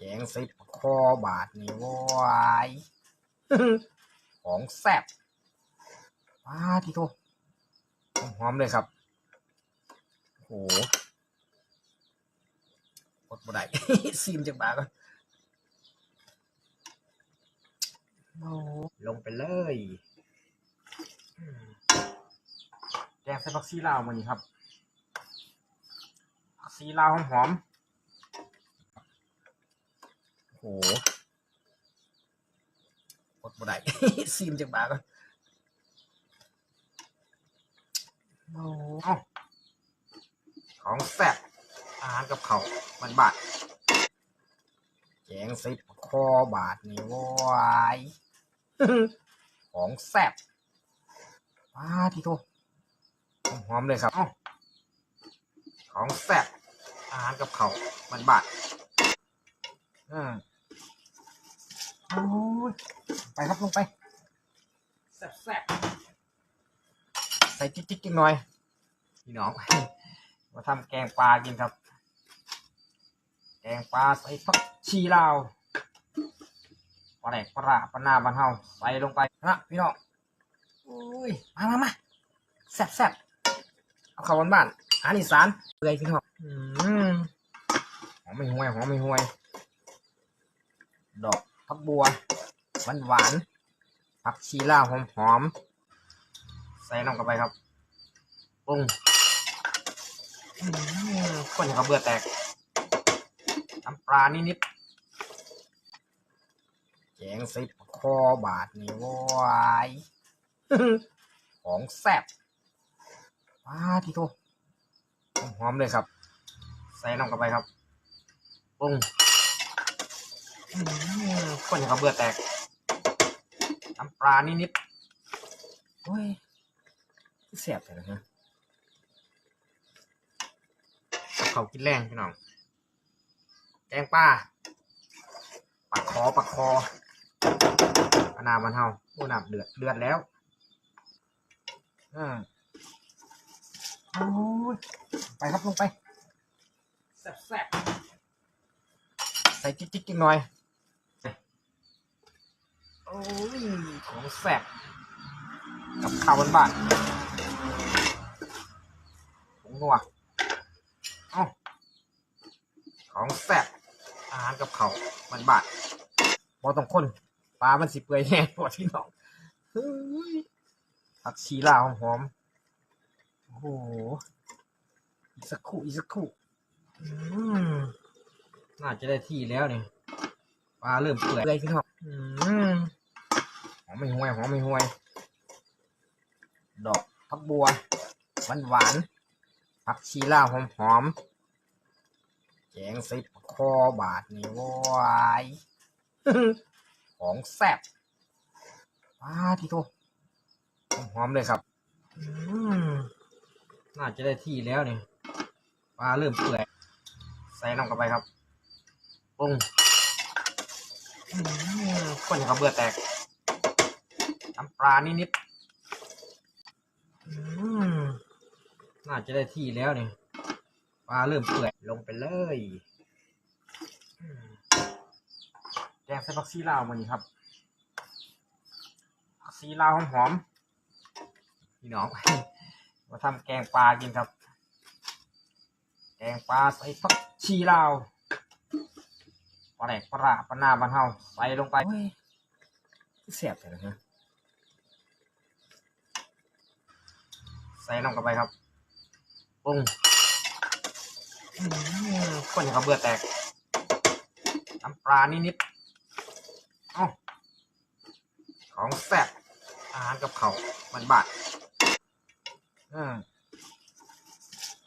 แกงใส่คอบาทนี่วายของแซ่บว้าที่โตหอมๆเลยครับ โอ้โหกดบ่ได้ซีมจากบาก่อนโอ้ลงไปเลยอืมแกงใส่ผักซีลาวมันนี่ครับผักซีลาวหอมๆ โอ้โหกดบ่ได้ซีมจากบาก่อนโอ้เอ้าของแซ่บอาหารกับเขาวมันบาดแกงใส่คอบาทนี่วายของแซ่บว้าที่โตหอมๆเลยครับเอ้าของแซ่บอาหารกับเขาวมันบาดอืม โอ้ยไปครับลงไปแซ่บๆใส่จิ๊กๆจังหน่อยพี่น้องมาทำแกงปลากินครับ แกงปลาใส่ผักชีลาวปลาแดกปลาร้าปลาหน้าบ้านเฮาใส่ลงไปนะพี่น้องโอ้ยมามามาแซ่บแซ่บเอาเข้าบ้านๆอาหารอีสานเปื่อยพี่น้องอืมหอมไม่ห่วยหอมไม่ห่วย ดอก ผักบัวหวานหวานๆผักชีลาหอมหอมๆใส่ลงไปครับปรุงอืมคนอย่างกับเบื่อแตกน้ำปลานิดๆแกงใส่คอบาทนี่วายของแซ่บว้าที่โตหอมเลยครับ ใส่น้ำกันไปครับปรุง อืมคนอย่างกับเบื่อแตก น้ำปลานิดๆโอ้ยแซ่บเลยนะฮะเขากินแรงพี่น้อง แกงป้าปักคอปักคอปลานามันเฮาโอ้น้ำเดือดเดือดแล้วอืมโอ้ยไปครับลงไปแซ่บแซ่บใส่จิ๊กจิ๊กจังหน่อย โอ้ยของแซ่บกับข้าวบ้านๆผงนัวอ้ของแซ่บอาหารกับเขาวมันบาดบอต้องคนปลามันสิเปื่อยแห้งกว่าที่น้องเฮ้ยผักชีลาวหอมๆโอ้โหอีกสักคู่อีกสักคู่น่าจะได้ที่แล้วเนี่ยปลาเริ่มเปื่อยเลยพี่น้องอืม ไม่ห่วยหอมไม่ห่วย ดอกผักบัวหวานหวานผักชีลาวหอมหอมแกงใส่คอบาทนี่วายของแซ่บว้าที่โตหอมเลยครับน่าจะได้ที่แล้วเนี่ยปลาเริ่มเปื่อย ใส่น้ำกันไปครับปรุงคนอย่างกับเบื่อแตก น้ำปลานิดๆน่าจะได้ที่แล้วเนี่ยปลาเริ่มเปื่อยลงไปเลยแกงใส่ผักซีลาวมันนี่ครับผักซีลาวหอมๆพี่น้องมาทำแกงปลากินครับ แกงปลาใส่ผักชีลาวปลาแดกปลาร้าปลาหน้าบ้านเฮาใส่ลงไปเฮ้ยเสียบเลยนะฮะ ใส่น้ำกันไปครับปรุงอืมคนอย่างกับเบื่อแตก น้ำปลานิดๆเอ้าของแซ่บอาหารกับเขาวมันบาดอืม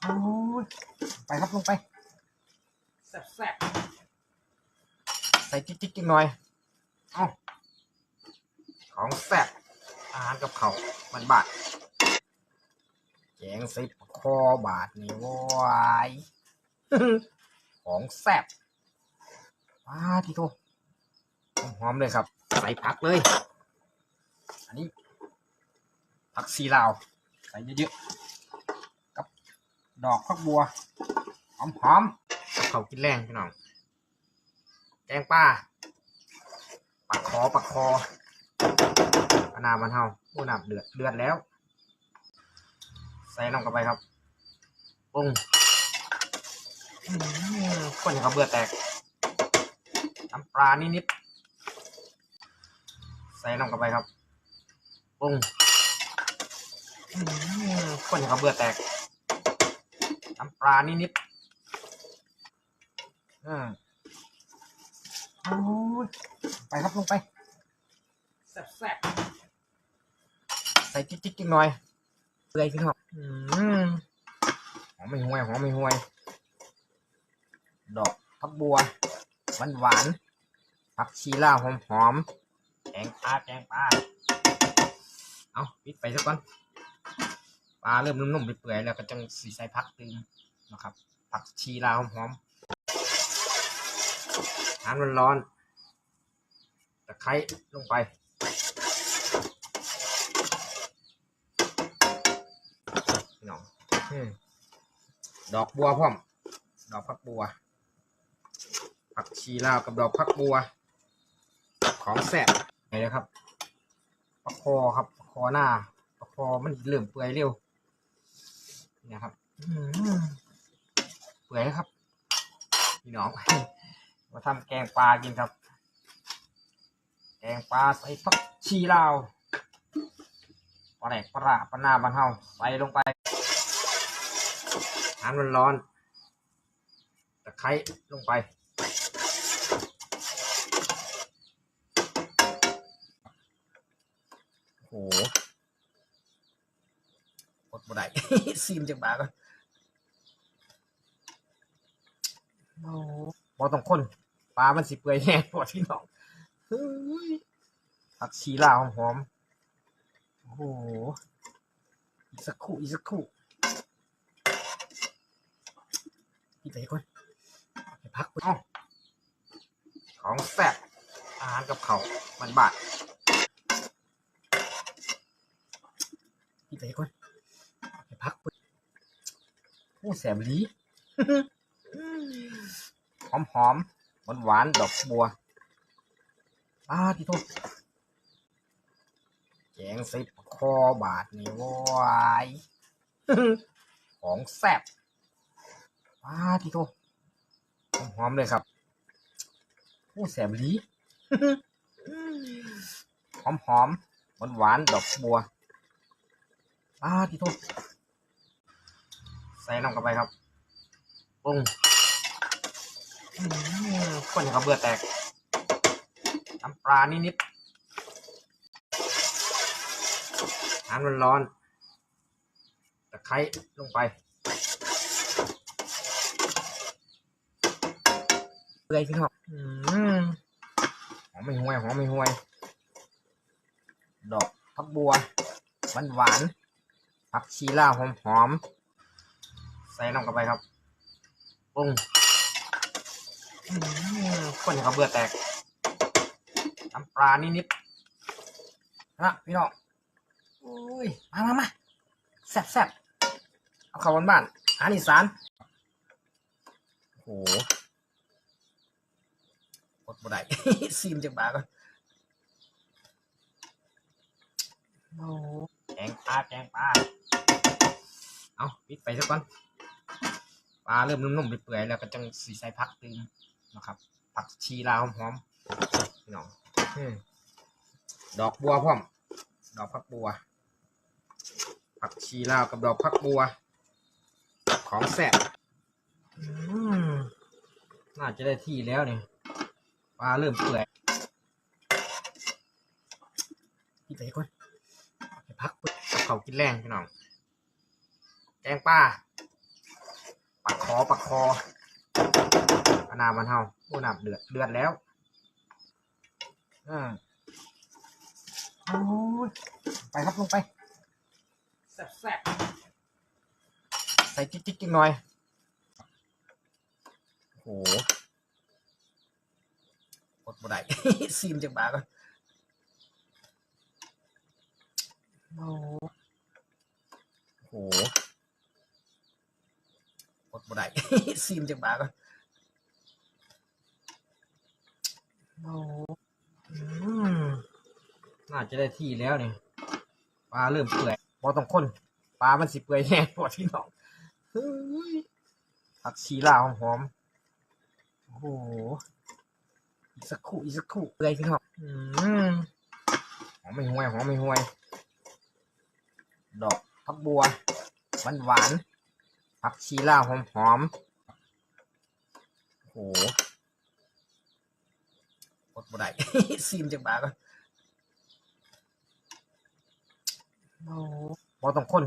โอ้ยไปครับลงไป แซ่บแซ่บใส่จิ๊กจิ๊กจังหน่อยเอ้าของแซ่บอาหารกับเขาวมันบาด แกงใส่คอบาทนี่วายของแซ่บว้าที่โตหอมเลยครับ ใส่ผักเลย อันนี้ ผักซีลาว ใส่เยอะๆ กับดอกผักบัว หอมๆเขาวกินแรงพี่น้อง แกงป้าปักคอปักคอเอาน้ำมันเฮาโอ้น้ำเดือด เดือดแล้ว ส่น้ำเข้าไปครับปรุงอื้อหือคนให้เขาเบื่อแตก น้ำปลานิดๆ ใส่น้ำเข้าไปครับปรุงอื้อหือคนให้เขาเบื่อแตก น้ำปลานิดๆอืมโอ้ยไปครับลงไป แซ่บๆ ใส่จิ๊กๆหน่อยเปื่ อยขึ้นหอมอืมหอมไม่ห่วยหอมไม่ห่วย ดอกพักบัวหวานหวานผักชีล่าหอมหอมแกงปลาแกงปลาเอาปิดไปสักก่อนปลาเริ่มนุ่มๆเปื่อยๆแล้วก็จังสีใส่ผักตืมนะครับ ผักชีลาหอมหอมน้ำร้อนๆตะไคร้ลงไป พี่น้องอืม ดอกบัวพร้อม ดอกพักบัว ผักชีลาวกับดอกพักบัว ของแซ่บไหนเลยครับปลาคอครับปลาคอหน้าปลาคอมันเริ่มเปื่อยเร็วนี่นะครับเปื่อยครับพี่น้องมาทำแกงปลากินครับ แกงปลาใส่ผักชีลาวปลาแดกปลาร้าปลาหน้าบ้านเฮาใส่ลงไป น้ำร้อนตะไคร้ลงไปโอ้โหกดบ่ได้ ซีมจากบาก่อนโอ้บอต้องคนปลามันสิเปื่อยแน่ปวดที่น้องเฮ้ยผักชีลาวหอมๆโอ้โหอีกสักคู่อีกสักคู่ รู่พี่ไปก่อนไปพักก่อนอ้าวของแซ่บอาหารกับเขาวมันบาดพี่ไปก่อนไปพักก่อนโอ้แสบลีหอมหอมหวานหวานๆดอกบัวอ้าที่โทษแกงใส่คอบาดนี่วายของแซ่บ ว้าที่โตหอมเลยครับโอ้แสบลีหอมหอมหวานหวานดอกบัวว้าที่โตใส่น้ำเข้าไปครับปรุงอื้อหือคนให้เขาเบื่อแตกน้ำปลานิดๆน้ำร้อนๆตะไคร้ลงไป เปื่อยพี่น้องอืมหอมไม่ห่วยหอมไม่ห่วย ดอกพักบัวหวานหวานผักชีล่าหอมหอมๆใส่น้ำเข้าไปครับปรุงอื้อหือคนให้เขาเบื่อแตกน้ำปลานิดๆนะพี่น้องอุ้ย มามามาแซ่บแซ่บเอาข้าวบ้านๆอาหารอีสานโอ้โห บ่ได้ ซีมจากบาก่อนโอ้แกงปลาแกงปลาเอาปิดไปสักก่อนปลาเริ่มนุ่มๆเปื่อยๆแล้วก็จังสีใส่ผักตืมนะครับ ผักชีลาวหอมๆพี่น้องอืมดอกบัวพร้อม ดอกพักบัว ผักชีลาวกับดอกพักบัว ของแซ่บอืมน่าจะได้ที่แล้วเนี่ย ปลาเริ่มเปื่อยพี่ไปก่อนไปพักก่อนกับเขาวกินแรงพี่น้อง แกงปลาปักคอปักคอเอาน้ำมันเฮาโอ้น้ำเดือดเดือดแล้วอืมโอ้ยไปครับลงไปแซ่บแซ่บใส่จิ๊กๆหน่อยโอ้โหก ดบ่ได้ ซีมจากบาก่อนโอ้โหกดบ่ได้ ซีมจากบาก่อนโอ้อืมน่าจะได้ที่แล้วนี่ปลาเริ่มเปื่อยพอต้องคนปลามันสิเปื่อยแน่พอที่น้องเฮ้ยผักชีลาวหอมๆโอ้โหอีก สักครู่อีกสักครู่เปื่อยพี่น้องอืมหอมไม่ห่วยหอมไม่ห่วย ดอกผักบัวหวานหวานๆผักชีลาวหอมหอมๆโอ้โหอดบ่ได้ ซีมจากบาก่อนโอ้โหบ่ต้องคน